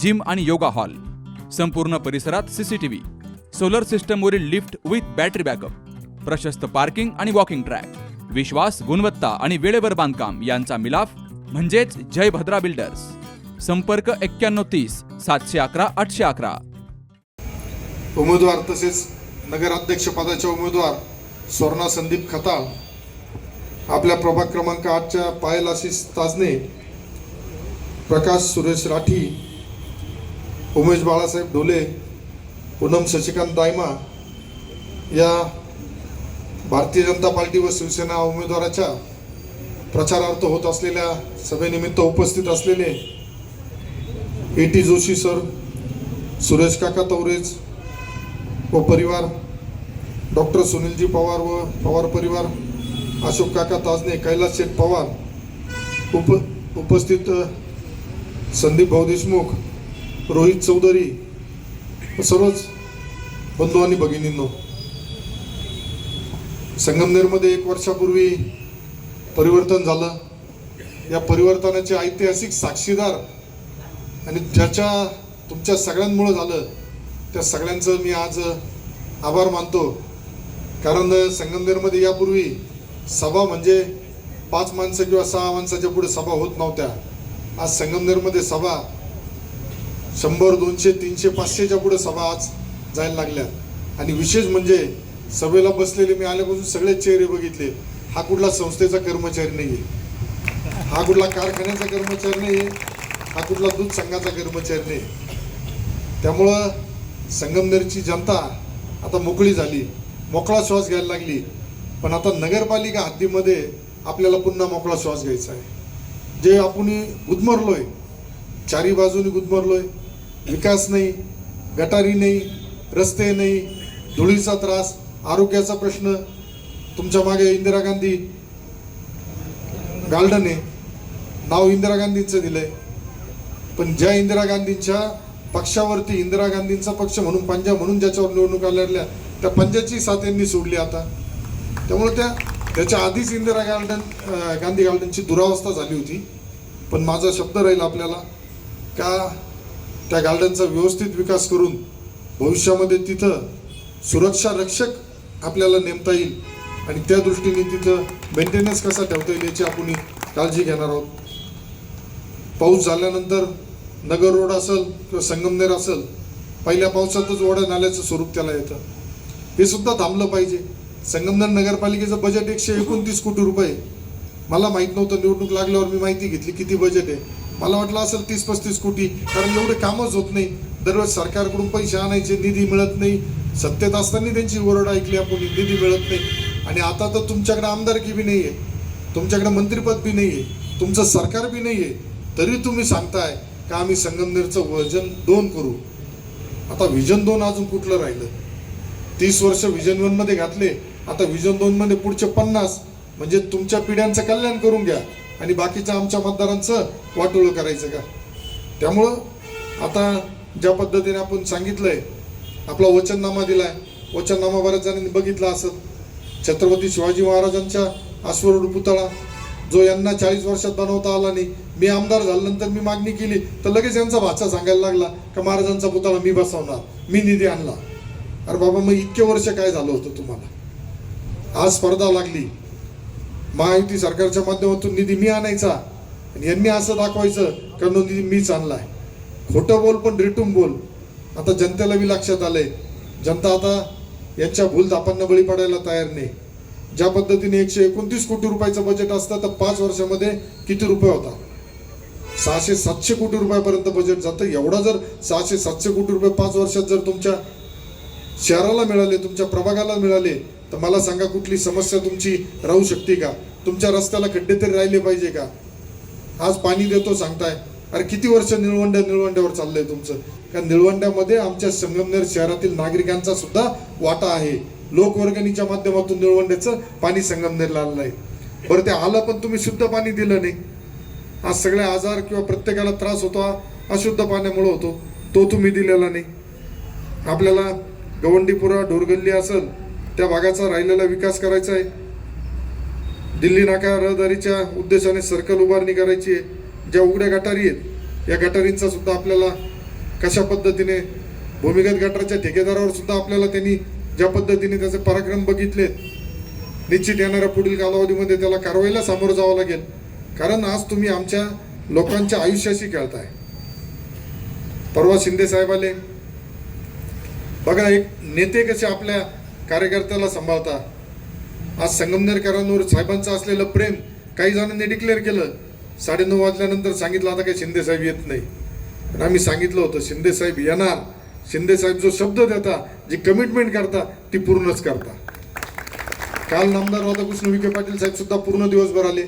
Gym आणि yoga hall. संपूर्ण परिसरात सीसीटीव्ही सोलर सिस्टमवरील लिफ्ट विथ बॅटरी बॅकअप प्रशस्त पार्किंग आणि वॉकिंग ट्रॅक विश्वास गुणवत्ता आणि वेळेवर बांधकाम यांचा मिलाफ म्हणजेच जय भद्रा बिल्डर्स संपर्क एक्क्याण्णव तीस सातशे अकरा आठशे अकरा. उमेदवार तसेच नगराध्यक्षपदाचे उमेदवार स्वर्णा संदीप खताळ आपल्या प्रभाग क्रमांक आठच्या पायल आशिष ताजने प्रकाश सुरेश राठी उमेश बाळासाहेब डोले पूनम शशिकांत दायमा या भारतीय जनता पार्टी व शिवसेना उमेदवाराच्या प्रचारार्थ होत असलेल्या सभेनिमित्त उपस्थित असलेले A T Joshi sir Suresh काका तवरेज व परिवार डॉक्टर सुनीलजी पवार व पवार परिवार अशोक काका ताजने कैलास शेठ पवार उप उपस्थित संदीप भाऊ देशमुख रोहित चौधरी सर्वच बंधू आणि भगिनींनो संगमनेरमध्ये एक वर्षापूर्वी परिवर्तन झालं. या परिवर्तनाचे ऐतिहासिक साक्षीदार आणि ज्याच्या तुमच्या सगळ्यांमुळं झालं त्या सगळ्यांचं मी आज आभार मानतो. कारण संगमनेरमध्ये यापूर्वी सभा म्हणजे पाच माणसं किंवा सहा माणसाच्या पुढे सभा होत नव्हत्या. आज संगमनेरमध्ये सभा शंभर दोनशे तीनशे पाचशेच्या पुढे सभा आज जायला लागल्या आणि विशेष म्हणजे सभेला बसलेले मी आल्यापासून सगळे चेहरे बघितले. हा कुठला संस्थेचा कर्मचारी नाही आहे हा कुठला कारखान्याचा कर्मचारी नाही आहे हा कुठला दूध संघाचा कर्मचारी नाही त्यामुळं संगमनेरची जनता आता मोकळी झाली. मोकळा श्वास घ्यायला लागली. पण आता नगरपालिका हद्दीमध्ये आपल्याला पुन्हा मोकळा श्वास घ्यायचा आहे. जे आपण गुदमरलोय. चारी बाजूनी गुदमरलोय. विकास नाही गटारी नाही रस्ते नाही धुळीचा त्रास आरोग्याचा प्रश्न तुमच्या मागे इंदिरा गांधी गार्डन आहे. नाव इंदिरा गांधींचं आहे पण ज्या इंदिरा गांधींच्या पक्षावरती इंदिरा गांधींचा पक्ष म्हणून पंजा म्हणून ज्याच्यावर निवडणुका लढल्या त्या पंजाची साथ यांनी सोडली आता. त्यामुळे त्या त्याच्या आधीच इंदिरा गार्डन गांधी गार्डनची दुरावस्था झाली होती. पण माझा शब्द राहील आपल्याला का त्या गार्डनचा व्यवस्थित विकास करून भविष्यामध्ये तिथं सुरक्षा रक्षक आपल्याला नेमता येईल. आणि त्या दृष्टीने तिथं मेंटेनन्स कसा ठेवता येईल याची आपण काळजी घेणार आहोत. पाऊस झाल्यानंतर नगर रोड असेल किंवा संगमनेर असेल पहिल्या पावसातच ओढ्या नाल्याचं स्वरूप त्याला येतं. हे सुद्धा थांबलं पाहिजे. संगमनेर नगरपालिकेचं बजेट एकशे एकोणतीस कोटी रुपये. मला माहीत नव्हतं निवडणूक लागल्यावर मी माहिती घेतली किती बजेट आहे. मला वाटलं असेल तीस पस्तीस कोटी कारण एवढे कामच होत नाही. दरवेळेस सरकारकडून पैसे आणायचे निधी मिळत नाही. सत्तेत असताना त्यांची ओरड ऐकली आपण निधी मिळत नाही. आणि आता तर तुमच्याकडे आमदारकी बी नाही आहे तुमच्याकडे मंत्रिपद बी नाही आहे तुमचं सरकार बी नाही आहे तरी तुम्ही सांगताय का आम्ही संगमनेरचं वजन दोन करू? आता विजन दोन अजून कुठलं राहिलं? तीस वर्ष विजन वनमध्ये घातले. आता विजन दोनमध्ये पुढचे पन्नास. म्हणजे तुमच्या पिढ्यांचं कल्याण करून घ्या. आणि बाकीच्या आमच्या मतदारांचं वाटोळं करायचं का? त्यामुळं आता ज्या पद्धतीने आपण सांगितलंय आपला वचननामा दिलाय वचननामा बऱ्याच जणांनी बघितला असत छत्रपती शिवाजी महाराजांच्या अश्वरूढ पुतळा जो यांना चाळीस वर्षात बनवता आला नाही. मी आमदार झाल्यानंतर मी मागणी केली तर लगेच यांचा भाचा सांगायला लागला का महाराजांचा पुतळा मी बसवणार मी निधी आणला. अरे बाबा मग इतके वर्ष काय झालं होतं तुम्हाला? आज स्पर्धा लागली. महायुती सरकारच्या माध्यमातून निधी मी आणायचा आणि यांनी असं दाखवायचं का नो निधी मीच आणलाय. खोटं बोल पण रिटून बोल. आता जनतेला बी लक्षात आलंय. जनता आता यांच्या भूलधापांना बळी पडायला तयार नाही. ज्या पद्धतीने एकशे एकोणतीस कोटी रुपयाचं बजेट असतं तर पाच वर्षामध्ये किती रुपये होता सहाशे सातशे कोटी रुपयापर्यंत बजेट जातं. एवढा जर सहाशे सातशे कोटी रुपये पाच वर्षात जर तुमच्या शहराला मिळाले तुमच्या प्रभागाला मिळाले तर मला सांगा कुठली समस्या तुमची राहू शकते का? तुमच्या रस्त्याला खड्डे तरी राहिले पाहिजे का? आज पाणी देतो सांगताय. अरे किती वर्ष निळवंड्या निळवंड्यावर चाललंय तुमचं? कारण निळवंड्यामध्ये आमच्या संगमनेर शहरातील नागरिकांचा सुद्धा वाटा आहे. लोकवर्गणीच्या माध्यमातून निळवंड्याचं पाणी संगमनेरला आलेलं आहे बरं ते आलं पण तुम्ही शुद्ध पाणी दिलं नाही. आज सगळे आजार किंवा प्रत्येकाला त्रास होतो अशुद्ध पाण्यामुळे होतो. तो तुम्ही दिलेला नाही. आपल्याला गवंडीपुरा ढोरगल्ली असेल त्या भागाचा राहिलेला विकास करायचा आहे. दिल्ली नाका रहदारीच्या उद्देशाने सर्कल उभारणी करायची आहे. ज्या उघड्या गटारी आहेत या गटारींचा सुद्धा आपल्याला कशा पद्धतीने भूमिगत गटारच्या ठेकेदारावर सुद्धा आपल्याला त्यांनी ज्या पद्धतीने त्याचे पराक्रम बघितले निश्चित येणाऱ्या पुढील कालावधीमध्ये त्याला कारवाईला सामोरं जावं लागेल. कारण आज तुम्ही आमच्या लोकांच्या आयुष्याशी खेळताय. परवा शिंदे साहेब आले. बघा एक नेते कसे आपल्या कार्यकर्त्याला सांभाळता. आज संगमनेरकरांवर साहेबांचं असलेलं प्रेम काही जणांनी डिक्लेअर केलं. साडेनऊ वाजल्यानंतर सांगितलं आता काही शिंदेसाहेब येत नाही. पण आम्ही सांगितलं होतं शिंदेसाहेब येणार. शिंदेसाहेब जो शब्द देता जी कमिटमेंट करता ती पूर्णच करता. काल नामदार राधाकृष्ण विखे पाटील साहेब सुद्धा पूर्ण दिवसभर आले.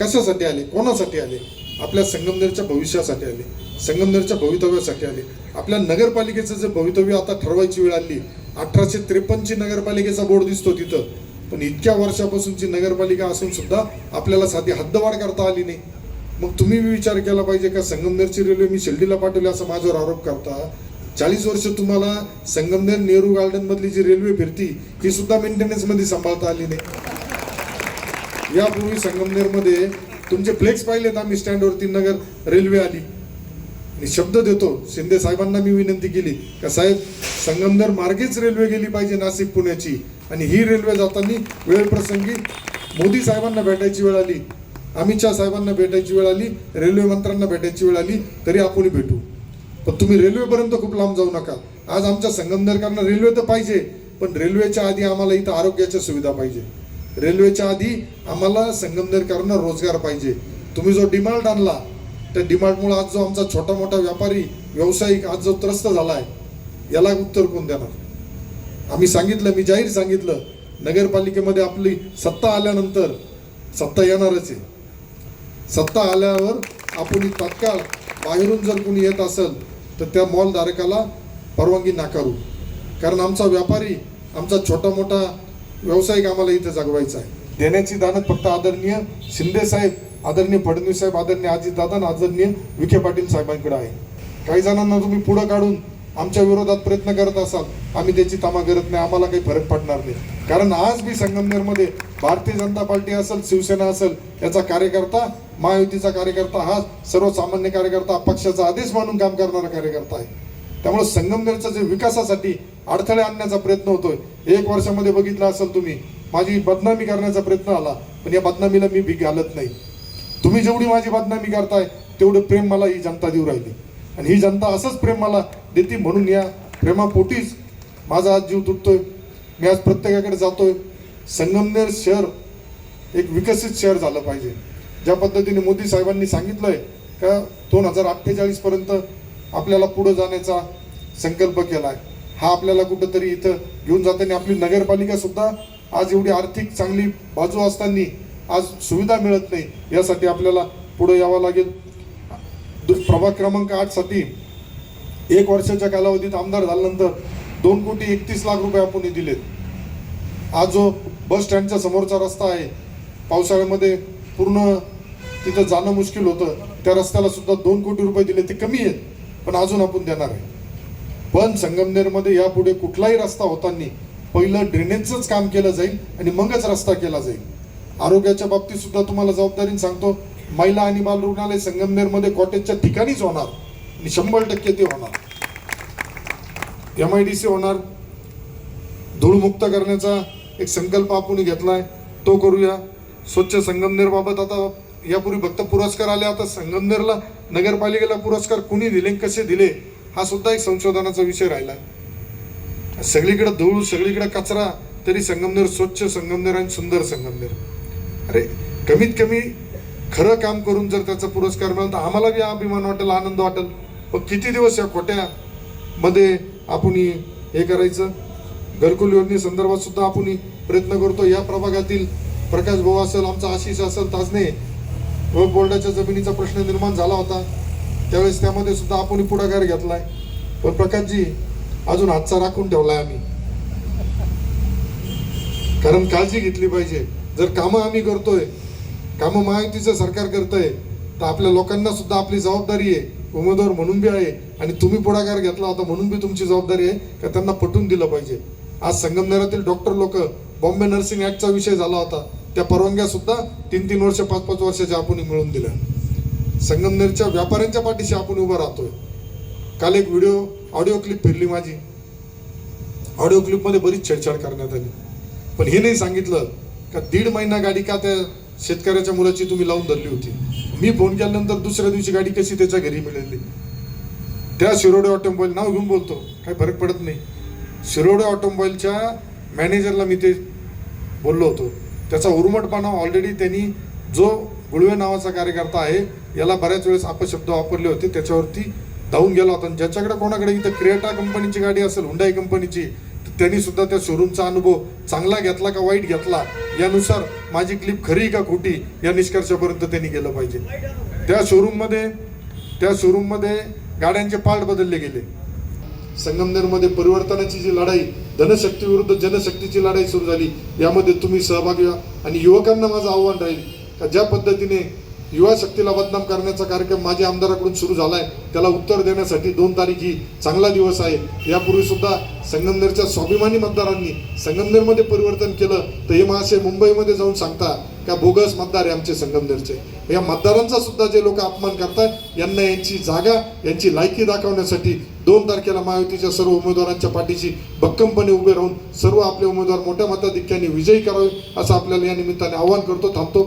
कशासाठी आले? कोणासाठी आले? आपल्या संगमनेरच्या भविष्यासाठी आले संगमनेरच्या भवितव्यासाठी आले. आपल्या नगरपालिकेचं जे भवितव्य आता ठरवायची वेळ आली अठराशे त्रेपन्नची नगरपालिकेचा बोर्ड दिसतो तिथं. पण इतक्या वर्षापासूनची नगरपालिका असून सुद्धा आपल्याला साधी हद्दवाढ करता आली नाही. मग तुम्ही विचार केला पाहिजे का संगमनेरची रेल्वे मी शिर्डीला पाठवली असा माझ्यावर आरोप करता? चाळीस वर्ष तुम्हाला संगमनेर नेहरू गार्डन मधली जी रेल्वे फिरती ही सुद्धा मेंटेनन्समध्ये सांभाळता आली नाही. यापूर्वी संगमनेरमध्ये तुमचे फ्लेक्स पाहिलेत आम्ही स्टँडवरती नगर रेल्वे आली. आणि शब्द देतो शिंदे साहेबांना मी विनंती केली का साहेब संगमनेर मार्गेच रेल्वे गेली पाहिजे नाशिक पुण्याची. आणि ही रेल्वे जाताना वेळप्रसंगी मोदी साहेबांना भेटायची वेळ आली अमित शहा साहेबांना भेटायची वेळ आली रेल्वे मंत्र्यांना भेटायची वेळ आली तरी आपण भेटू. पण तुम्ही रेल्वेपर्यंत खूप लांब जाऊ नका. आज आमच्या संगमनेरकरांना रेल्वे तर पाहिजे पण रेल्वेच्या आधी आम्हाला इथं आरोग्याच्या सुविधा पाहिजे. रेल्वेच्या आधी आम्हाला संगमनेरकरांना रोजगार पाहिजे. तुम्ही जो डिमांड आणला त्या डिमांडमुळे आज जो आमचा छोटा मोठा व्यापारी व्यावसायिक आज जो त्रस्त झाला आहे याला उत्तर कोण देणार? आम्ही सांगितलं मी जाहीर सांगितलं नगरपालिकेमध्ये आपली सत्ता आल्यानंतर सत्ता येणारच आहे. सत्ता आल्यावर आपण तात्काळ बाहेरून जर कोणी येत असेल तर त्या मॉलधारकाला परवानगी नाकारू. कारण आमचा व्यापारी आमचा छोटा मोठा व्यावसायिक आम्हाला इथे जगवायचा आहे. देण्याची दानत फक्त आदरणीय शिंदे साहेब आदरणीय फडणवीस साहेब आदरणीय अजितदादा आदरणीय विखे पाटील साहेबांकडे आहे. काही जणांना तुम्ही पुढं काढून आमच्या विरोधात प्रयत्न करत असाल आम्ही त्याची तमा करत नाही आम्हाला काही फरक पडणार नाही. कारण आज मी संगमनेरमध्ये भारतीय जनता पार्टी असेल शिवसेना असेल याचा कार्यकर्ता महायुतीचा कार्यकर्ता हा सर्वसामान्य कार्यकर्ता पक्षाचा आदेश मानून काम करणारा कार्यकर्ता आहे. त्यामुळे संगमनेरचा जे विकासासाठी अडथळे आणण्याचा प्रयत्न होतोय. एक वर्षामध्ये बघितलं असेल तुम्ही माझी बदनामी करण्याचा प्रयत्न आला पण या बदनामीला मी भीक घालत नाही. तुम्ही जेवढी माझी बदनामी करताय तेवढं प्रेम मला ही जनता देऊ राहिली. आणि ही जनता असंच प्रेम मला देते म्हणून या प्रेमापोटीच माझा आज जीव तुटतोय. मी आज प्रत्येकाकडे जातोय. संगमनेर शहर एक विकसित शहर झालं पाहिजे. ज्या पद्धतीने मोदी साहेबांनी सांगितलंय का दोन हजार अठ्ठेचाळीस पर्यंत आपल्याला पुढे जाण्याचा संकल्प केला आहे हा आपल्याला कुठंतरी इथं घेऊन जाताना आपली नगरपालिका सुद्धा आज एवढी आर्थिक चांगली बाजू असताना आज सुविधा मिळत नाही यासाठी आपल्याला पुढे यावं लागेल. प्रभाग क्रमांक आठसाठी एक वर्षाच्या कालावधीत आमदार झाल्यानंतर दोन कोटी एकतीस लाख रुपये आपण दिलेत. आज जो बस स्टँडच्या समोरचा रस्ता आहे पावसाळ्यामध्ये पूर्ण तिथं जाणं मुश्किल होतं त्या रस्त्याला सुद्धा दोन कोटी रुपये दिले ते कमी आहेत पण अजून आपण देणार आहे. पण संगमनेरमध्ये यापुढे कुठलाही रस्ता होताना पहिलं ड्रेनेजचंच काम केलं जाईल आणि मगच रस्ता केला जाईल. आरोग्याच्या बाबतीत सुद्धा तुम्हाला जबाबदारीने सांगतो महिला आणि बाल रुग्णालय संगमनेरमध्ये कॉटेजच्या ठिकाणीच होणार आणि शंभर टक्के ते होणार. एम आय डी सी होणार. धूळमुक्त करण्याचा एक संकल्प आपण घेतलाय तो करूया. स्वच्छ संगमनेरबाबत आता यापूर्वी फक्त पुरस्कार आले आता संगमनेरला नगरपालिकेला पुरस्कार कुणी दिले कसे दिले हा सुद्धा एक संशोधनाचा विषय राहिला. सगळीकडे धूळ सगळीकडे कचरा तरी संगमनेर स्वच्छ संगमनेर आणि सुंदर संगमनेर. अरे कमीत कमी खरं काम करून जर त्याचा पुरस्कार मिळाला तर आम्हाला बी अभिमान वाटेल आनंद वाटेल. मग किती दिवस या खोट्या मध्ये आपण हे करायचं? घरकुल योजनेसंदर्भात सुद्धा आपण प्रयत्न करतो. या प्रभागातील प्रकाश भाऊ असेल आमचा आशिष असेल ताजने व बोर्डाच्या जमिनीचा प्रश्न निर्माण झाला होता. त्यावेळेस त्यामध्ये सुद्धा आपण पुढाकार घेतलाय. पण प्रकाशजी अजून हातचा राखून ठेवलाय आम्ही. कारण काळजी घेतली पाहिजे. जर कामं आम्ही करतोय कामं महायुतीचं सरकार करतंय तर आपल्या लोकांना सुद्धा आपली जबाबदारी आहे. उमेदवार म्हणून बी आहे. आणि तुम्ही पुढाकार घेतला होता म्हणून बी तुमची जबाबदारी आहे का त्यांना पटवून दिलं पाहिजे. आज संगमनेरातील डॉक्टर लोक बॉम्बे नर्सिंग ऍक्टचा विषय झाला होता. त्या परवानग्या सुद्धा तीन तीन वर्ष पाच पाच वर्षाच्या आपण मिळवून दिल्या. संगमनेरच्या व्यापाऱ्यांच्या पाठीशी आपण उभा राहतोय. काल एक व्हिडिओ ऑडिओ क्लिप फिरली माझी. ऑडिओ क्लिपमध्ये बरीच छेडछाड करण्यात आली. पण हे नाही सांगितलं का दीड महिना गाडी का त्या शेतकऱ्याच्या मुलाची तुम्ही लावून धरली होती? मी फोन केल्यानंतर दुसऱ्या दिवशी गाडी कशी त्याच्या घरी मिळाली? त्या शिरोडे ऑटोमोबाईल नाव घेऊन बोलतो. काही फरक पडत नाही. शिरोडे ऑटोमोबाईलच्या मॅनेजरला मी ते बोललो होतो. त्याचा उर्मटपणा ऑलरेडी त्यांनी जो गुळवे नावाचा कार्यकर्ता आहे याला बऱ्याच वेळेस अपशब्द वापरले होते. त्याच्यावरती धावून गेला होता. आणि ज्याच्याकडे कोणाकडे इथं क्रिएटा कंपनीची गाडी असेल हुंडाई कंपनीची तर त्यांनी सुद्धा त्या शोरूमचा अनुभव चांगला घेतला का वाईट घेतला? यानुसार माझी क्लिप खरी का खोटी या निष्कर्षापर्यंत त्यांनी गेलं पाहिजे. त्या शोरूममध्ये त्या शोरूममध्ये गाड्यांचे पार्ट बदलले गेले. संगमनेरमध्ये परिवर्तनाची जी लढाई धनशक्ती विरुद्ध जनशक्तीची लढाई सुरू झाली. यामध्ये तुम्ही सहभागी व्हा. आणि युवकांना माझं आव्हान राहील का ज्या पद्धतीने युवा शक्तीला बदनाम करण्याचा कार्यक्रम माझ्या आमदाराकडून सुरू झालाय. त्याला उत्तर देण्यासाठी दोन तारीख ही चांगला दिवस आहे. यापूर्वी सुद्धा संगमनेरच्या स्वाभिमानी मतदारांनी संगमनेरमध्ये परिवर्तन केलं तर हे महाशय मुंबईमध्ये जाऊन सांगता का बोगस मतदार आहे आमचे संगमनेरचे. या मतदारांचा सुद्धा जे लोक अपमान करतात यांना यांची जागा यांची लायकी दाखवण्यासाठी दोन तारखेला महायुतीच्या सर्व उमेदवारांच्या पाठीशी भक्कमपणे उभे राहून सर्व आपले उमेदवार मोठ्या मताधिक्याने विजयी करावे असं आपल्याला या निमित्ताने आवाहन करतो थांबतो.